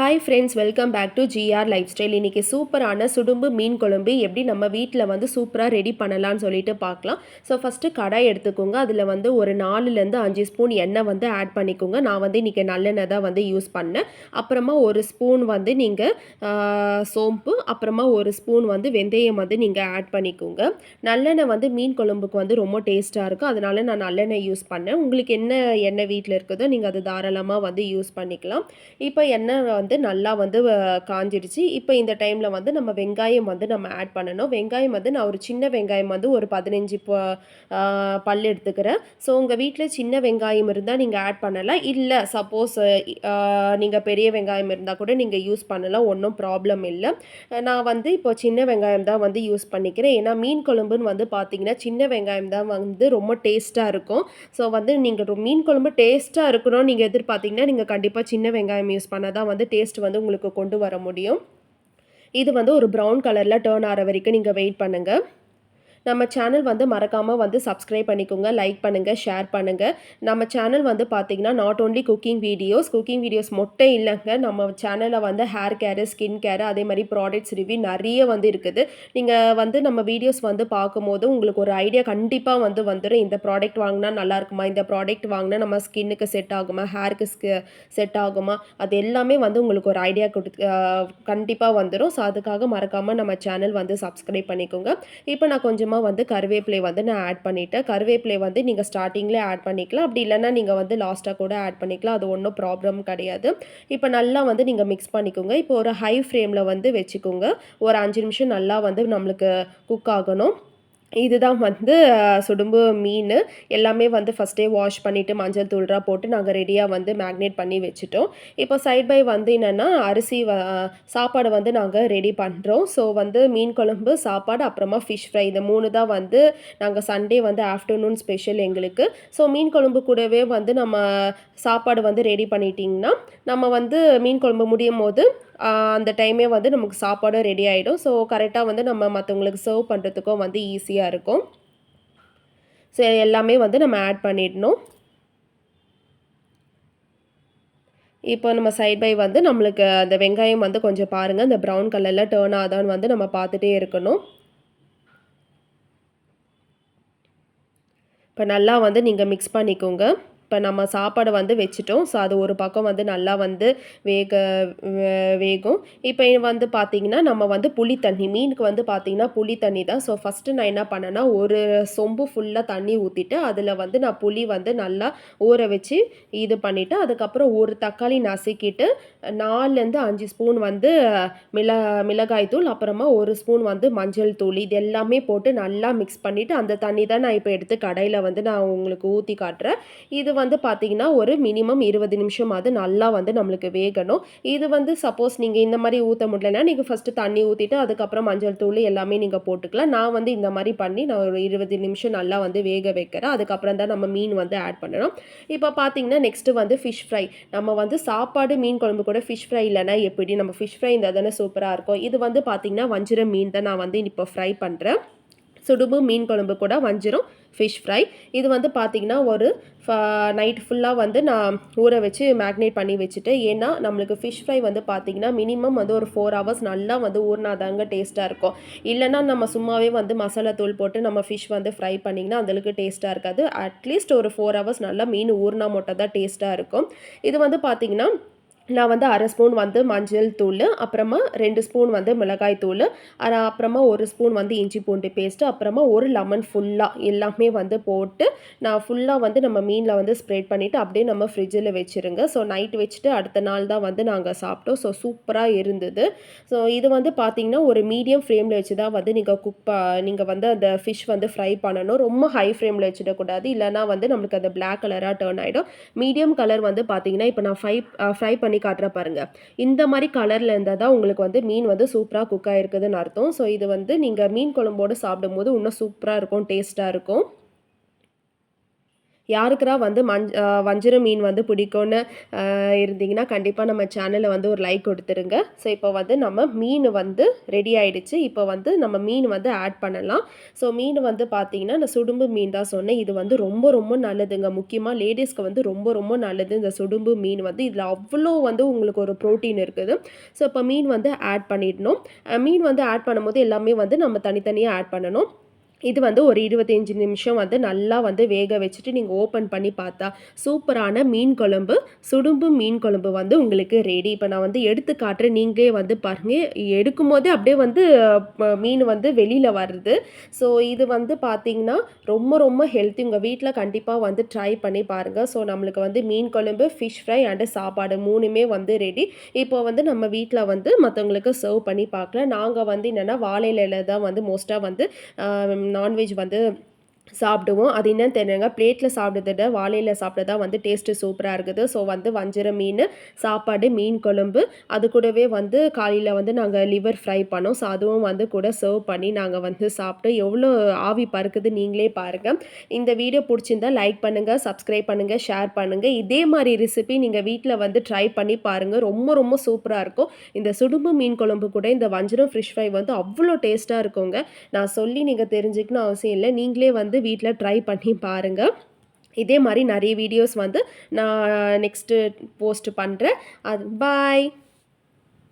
Hi friends welcome back to GR lifestyle இன்றைக்கி சூப்பரான சுடும்பு மீன் குழம்பு எப்படி நம்ம வீட்டில் வந்து சூப்பராக ரெடி பண்ணலான்னு சொல்லிட்டு பார்க்கலாம். ஸோ ஃபஸ்ட்டு கடாய் எடுத்துக்கோங்க. அதில் வந்து ஒரு நாலுலேருந்து அஞ்சு ஸ்பூன் எண்ணெய் வந்து ஆட் பண்ணிக்கோங்க. நான் வந்து இன்றைக்கி நல்லெண்ணெய் தான் வந்து யூஸ் பண்ணேன். அப்புறமா ஒரு ஸ்பூன் வந்து நீங்கள் சோம்பு அப்புறமா ஒரு ஸ்பூன் வந்து வெந்தயம் வந்து நீங்கள் ஆட் பண்ணிக்கோங்க. நல்லெண்ணெய் வந்து மீன் குழம்புக்கு வந்து ரொம்ப டேஸ்ட்டாக இருக்கும். அதனால நான் நல்லெண்ணெய் யூஸ் பண்ணேன். உங்களுக்கு என்ன எண்ணெய் வீட்டில் இருக்குதோ நீங்கள் அது தாராளமாக வந்து யூஸ் பண்ணிக்கலாம். இப்போ எண்ணெய் வந்து வந்து நல்லா வந்து காஞ்சிடுச்சு. இப்போ இந்த டைமில் வந்து நம்ம வெங்காயம் வந்து நம்ம ஆட் பண்ணணும். வெங்காயம் வந்து நான் ஒரு சின்ன வெங்காயம் வந்து ஒரு பதினஞ்சு ப- பல் எடுத்துக்கிறேன். ஸோ உங்கள் வீட்டில் சின்ன வெங்காயம் இருந்தால் நீங்கள் ஆட் பண்ணலாம். இல்லை சப்போஸ் நீங்கள் பெரிய வெங்காயம் இருந்தால் கூட நீங்கள் யூஸ் பண்ணலாம். ஒன்றும் ப்ராப்ளம் இல்லை. நான் வந்து இப்போ சின்ன வெங்காயம் தான் வந்து யூஸ் பண்ணிக்கிறேன். ஏன்னா மீன் குழம்புன்னு வந்து பார்த்தீங்கன்னா சின்ன வெங்காயம் தான் வந்து ரொம்ப டேஸ்ட்டாக இருக்கும். ஸோ வந்து நீங்கள் மீன் குழம்பு டேஸ்ட்டாக இருக்கணும்னு நீங்கள் எதிர்பார்த்தீங்கன்னா நீங்கள் கண்டிப்பாக சின்ன வெங்காயம் யூஸ் பண்ணால் தான் வந்து டேஸ்ட் வந்து உங்களுக்கு கொண்டு வர முடியும். இது வந்து ஒரு ப்ரௌன் கலரில் டேர்ன் ஆகிற வரைக்கும் நீங்கள் வெயிட் பண்ணுங்கள் நம்ம சேனல் வந்து மறக்காமல் வந்து சப்ஸ்கிரைப் பண்ணிக்கோங்க லைக் பண்ணுங்கள் ஷேர் பண்ணுங்கள் நம்ம சேனல் வந்து பார்த்திங்கன்னா not only cooking videos cooking videos மட்டும் இல்லைங்க. நம்ம சேனலில் வந்து ஹேர் கேரு ஸ்கின் கேரு அதே மாதிரி ப்ராடக்ட்ஸ் ரிவ்யூ நிறைய வந்து இருக்குது. நீங்கள் வந்து நம்ம வீடியோஸ் வந்து பார்க்கும்போது உங்களுக்கு ஒரு ஐடியா கண்டிப்பாக வந்து வந்துடும் இந்த ப்ராடக்ட் வாங்கினா நல்லா இருக்குமா? இந்த ப்ராடக்ட் வாங்கினா நம்ம ஸ்கின்னுக்கு செட் ஆகுமா? ஹேருக்கு செட் ஆகுமா? அது எல்லாமே வந்து உங்களுக்கு ஒரு ஐடியா கொடுத்து கண்டிப்பாக வந்துடும் ஸோ அதுக்காக மறக்காமல் நம்ம சேனல் வந்து சப்ஸ்கிரைப் பண்ணிக்கோங்க. இப்போ நான் கொஞ்சம் கொஞ்சமாக வந்து கருவேப்பிலை வந்து நான் ஆட் பண்ணிட்டேன். கருவேப்பிலை வந்து நீங்கள் ஸ்டார்டிங்லேயே ஆட் பண்ணிக்கலாம். அப்படி இல்லைன்னா நீங்கள் வந்து லாஸ்ட்டாக கூட ஆட் பண்ணிக்கலாம். அது ஒன்றும் ப்ராப்ளம் கிடையாது. இப்போ நல்லா வந்து நீங்கள் மிக்ஸ் பண்ணிக்கோங்க. இப்போ ஒரு ஹை ஃப்ளேமில் வந்து வச்சுக்கோங்க. ஒரு அஞ்சு நிமிஷம் நல்லா வந்து நம்மளுக்கு குக் ஆகணும். இதுதான் வந்து சுடும்பு மீன் எல்லாமே வந்து ஃபஸ்ட்டே வாஷ் பண்ணிவிட்டு மஞ்சள் தூள்லாம் போட்டு நாங்கள் ரெடியாக வந்து மேக்னேட் பண்ணி வச்சுட்டோம். இப்போ சைட் பை வந்து என்னென்னா அரிசி வ சாப்பாடு வந்து நாங்கள் ரெடி பண்ணுறோம் ஸோ வந்து மீன் குழம்பு சாப்பாடு அப்புறமா ஃபிஷ் ஃப்ரை இந்த மூணு தான் வந்து நாங்கள் சண்டே வந்து ஆஃப்டர்நூன் ஸ்பெஷல் எங்களுக்கு. ஸோ மீன் குழம்பு கூடவே வந்து நம்ம சாப்பாடு வந்து ரெடி பண்ணிட்டிங்கன்னா நம்ம வந்து மீன் குழம்பு முடியும் போது அந்த டைமே வந்து நமக்கு சாப்பாடும் ரெடி ஆகிடும் ஸோ கரெக்டாக வந்து நம்ம மற்றவங்களுக்கு சர்வ் பண்ணுறதுக்கும் வந்து ஈஸியாக இருக்கும். ஸோ எல்லாமே வந்து நம்ம ஆட் பண்ணிடணும். இப்போ நம்ம சைட் பை வந்து நம்மளுக்கு அந்த வெங்காயம் வந்து கொஞ்சம் பாருங்கள் இந்த ப்ரௌன் கலரில் டேர்ன் ஆதான்னு வந்து நம்ம பார்த்துட்டே இருக்கணும். இப்போ நல்லா வந்து நீங்கள் மிக்ஸ் பண்ணிக்கோங்க. இப்போ நம்ம சாப்பாடு வந்து வச்சுட்டோம். ஸோ அது ஒரு பக்கம் வந்து நல்லா வந்து வேக வேகும். இப்போ வந்து பார்த்திங்கன்னா நம்ம வந்து புளி தண்ணி மீனுக்கு வந்து பார்த்திங்கன்னா புளி தண்ணி தான். ஸோ ஃபஸ்ட்டு நான் என்ன பண்ணேன்னா ஒரு சொம்பு ஃபுல்லாக தண்ணி ஊற்றிட்டு அதில் வந்து நான் புளி வந்து நல்லா ஊற வச்சு இது பண்ணிவிட்டு அதுக்கப்புறம் ஒரு தக்காளி நசுக்கிட்டு நாலுலேருந்து அஞ்சு ஸ்பூன் வந்து மிள மிளகாய் தூள் அப்புறமா ஒரு ஸ்பூன் வந்து மஞ்சள் தூள் இது எல்லாமே போட்டு நல்லா மிக்ஸ் பண்ணிவிட்டு அந்த தண்ணி தான் நான் இப்போ எடுத்து கடையில் வந்து நான் உங்களுக்கு ஊற்றி காட்டுறேன். இது வந்து பார்த்தீங்கன்னா ஒரு மினிமம் இருபது நிமிஷமாவது நல்லா வந்து நம்மளுக்கு வேகணும். இது வந்து சப்போஸ் நீங்கள் இந்த மாதிரி ஊற்ற முடியலன்னா நீங்கள் ஃபஸ்ட்டு தண்ணி ஊற்றிட்டு அதுக்கப்புறம் மஞ்சள் தூள் எல்லாமே நீங்கள் போட்டுக்கலாம். நான் வந்து இந்த மாதிரி பண்ணி நான் ஒரு இருபது நிமிஷம் நல்லா வந்து வேக வைக்கிறேன். அதுக்கப்புறம் தான் நம்ம மீன் வந்து ஆட் பண்ணணும். இப்போ பார்த்தீங்கன்னா நெக்ஸ்ட்டு வந்து ஃபிஷ் ஃப்ரை நம்ம வந்து சாப்பாடு மீன் குழம்பு கூட ஃபிஷ் ஃப்ரை இல்லைன்னா எப்படி? நம்ம ஃபிஷ் ஃப்ரை இருந்தால் தானே சூப்பராக இருக்கும். இது வந்து பார்த்தீங்கன்னா வஞ்சிரம் மீன் தான் நான் வந்து இப்போ ஃப்ரை பண்ணுறேன் சுடும்பு மீன் குழம்பு கூட வஞ்சிரும். ஃபிஷ் ஃப்ரை இது வந்து பார்த்திங்கன்னா ஒரு நைட் ஃபுல்லாக வந்து நான் ஊற வச்சு மேக்னேட் பண்ணி வச்சுட்டு ஏன்னா நம்மளுக்கு ஃபிஷ் ஃப்ரை வந்து பார்த்திங்கன்னா மினிமம் வந்து ஒரு ஃபோர் ஹவர்ஸ் நல்லா வந்து ஊறினாதாங்க டேஸ்ட்டாக இருக்கும். இல்லைன்னா நம்ம சும்மாவே வந்து மசாலா தூள் போட்டு நம்ம ஃபிஷ் வந்து ஃப்ரை பண்ணிங்கன்னா அந்தளவுக்கு டேஸ்ட்டாக இருக்காது. அட்லீஸ்ட் ஒரு ஃபோர் ஹவர்ஸ் நல்லா மீன் ஊறினா மட்டும் தான் டேஸ்ட்டாக இருக்கும். இது வந்து பார்த்திங்கன்னா நான் வந்து அரை ஸ்பூன் வந்து மஞ்சள் தூள் அப்புறமா ரெண்டு ஸ்பூன் வந்து மிளகாய் தூள் அப்புறமா ஒரு ஸ்பூன் வந்து இஞ்சி பூண்டு பேஸ்ட்டு அப்புறமா ஒரு லெமன் ஃபுல்லாக எல்லாமே வந்து போட்டு நான் ஃபுல்லாக வந்து நம்ம மீனில் வந்து ஸ்ப்ரெட் பண்ணிவிட்டு அப்படியே நம்ம ஃப்ரிட்ஜில் வச்சுருங்க. ஸோ நைட் வச்சுட்டு அடுத்த நாள் தான் வந்து நாங்கள் சாப்பிட்டோம். ஸோ சூப்பராக இருந்தது. ஸோ இது வந்து பார்த்திங்கன்னா ஒரு மீடியம் ஃப்ளேமில் வச்சு தான் வந்து நீங்கள் குக் ப நீங்கள் வந்து அந்த ஃபிஷ் வந்து ஃப்ரை பண்ணணும். ரொம்ப ஹை ஃப்ளேமில் வச்சிடக்கூடாது இல்லைனா வந்து நம்மளுக்கு அந்த பிளாக் கலராக டேர்ன் ஆகிடும் மீடியம் கலர் வந்து பார்த்திங்கன்னா இப்போ நான் ஃப்ரை ஃப்ரை பண்ணி காட்டுற பாருங்க. இந்த மாதிரி கலரில் இருந்தால் தான் உங்களுக்கு வந்து மீன் வந்து சூப்பராக குக் ஆகிருக்குதுன்னு அர்த்தம். ஸோ இது வந்து நீங்கள் மீன் குழம்போடு சாப்பிடும்போது இன்னும் சூப்பராக இருக்கும் டேஸ்ட்டாக இருக்கும். யாருக்குறா வந்து மஞ் வஞ்சிர மீன் வந்து பிடிக்கும்னு இருந்தீங்கன்னா கண்டிப்பாக நம்ம சேனலில் வந்து ஒரு லைக் கொடுத்துருங்க. ஸோ இப்போ வந்து நம்ம மீன் வந்து ரெடி ஆகிடுச்சு இப்போ வந்து நம்ம மீன் வந்து ஆட் பண்ணலாம். ஸோ மீன் வந்து பார்த்திங்கன்னா இந்த சுடும்பு மீன் தான் சொன்னேன். இது வந்து ரொம்ப ரொம்ப நல்லதுங்க. முக்கியமாக லேடிஸ்க்கு வந்து ரொம்ப ரொம்ப நல்லது. இந்த சுடும்பு மீன் வந்து இதில் அவ்வளோ வந்து உங்களுக்கு ஒரு ப்ரோட்டீன் இருக்குது. ஸோ இப்போ மீன் வந்து ஆட் பண்ணிடணும். மீன் வந்து ஆட் பண்ணும்போது எல்லாமே வந்து நம்ம தனித்தனியாக ஆட் பண்ணணும். இது வந்து ஒரு இருபத்தஞ்சி நிமிஷம் வந்து நல்லா வந்து வேக வச்சுட்டு நீங்கள் ஓப்பன் பண்ணி பார்த்தா சூப்பரான மீன் குழம்பு சுடும்பு மீன் குழம்பு வந்து உங்களுக்கு ரெடி இப்போ நான் வந்து எடுத்து காட்டுறேன். நீங்களே வந்து பாருங்கள் எடுக்கும் போதே அப்படியே வந்து மீன் வந்து வெளியில் வருது. ஸோ இது வந்து பார்த்திங்கன்னா ரொம்ப ரொம்ப ஹெல்த்தி உங்கள் வீட்டில் கண்டிப்பாக வந்து ட்ரை பண்ணி பாருங்கள் ஸோ நம்மளுக்கு வந்து மீன் குழம்பு ஃபிஷ் ஃப்ரை அண்டு சாப்பாடு மூணுமே வந்து ரெடி இப்போ வந்து நம்ம வீட்டில் வந்து மற்றவங்களுக்கு சர்வ் பண்ணி பார்க்கலாம் நாங்கள் வந்து என்னென்னா வாழை இலையில தான் வந்து மோஸ்ட்டாக வந்து நான்வெஜ் வந்து சாப்பிடுவோம். அது என்னன்னு தெரியுங்க பிளேட்டில் சாப்பிட்றத வாழையில் சாப்பிட்றதா வந்து டேஸ்ட்டு சூப்பராக இருக்குது. ஸோ வந்து வஞ்சிர மீன் சாப்பாடு மீன் குழம்பு. அது கூடவே வந்து காலையில் வந்து நாங்கள் லிவர் ஃப்ரை பண்ணோம். ஸோ அதுவும் வந்து கூட சர்வ் பண்ணி நாங்கள் வந்து சாப்பிட்டு எவ்வளோ ஆவி பறக்குது நீங்களே பாருங்கள் இந்த வீடியோ பிடிச்சிருந்தா லைக் பண்ணுங்கள் சப்ஸ்கிரைப் பண்ணுங்கள் ஷேர் பண்ணுங்கள் இதே மாதிரி ரெசிபி நீங்கள் வீட்டில் வந்து ட்ரை பண்ணி பாருங்கள் ரொம்ப ரொம்ப சூப்பராக இருக்கும். இந்த சுடும்பு மீன் குழம்பு கூட இந்த வஞ்சிரம் ஃபிஷ் ஃப்ரை வந்து அவ்வளோ டேஸ்ட்டாக இருக்குங்க. நான் சொல்லி நீங்கள் தெரிஞ்சுக்கணும் அவசியம் இல்லை. நீங்களே வந்து வந்து வீட்டில் ட்ரை பண்ணி பாருங்கள் இதே மாதிரி நிறைய வீடியோஸ் வந்து நான் நெக்ஸ்ட்டு போஸ்ட் பண்ணுறேன் அது பாய்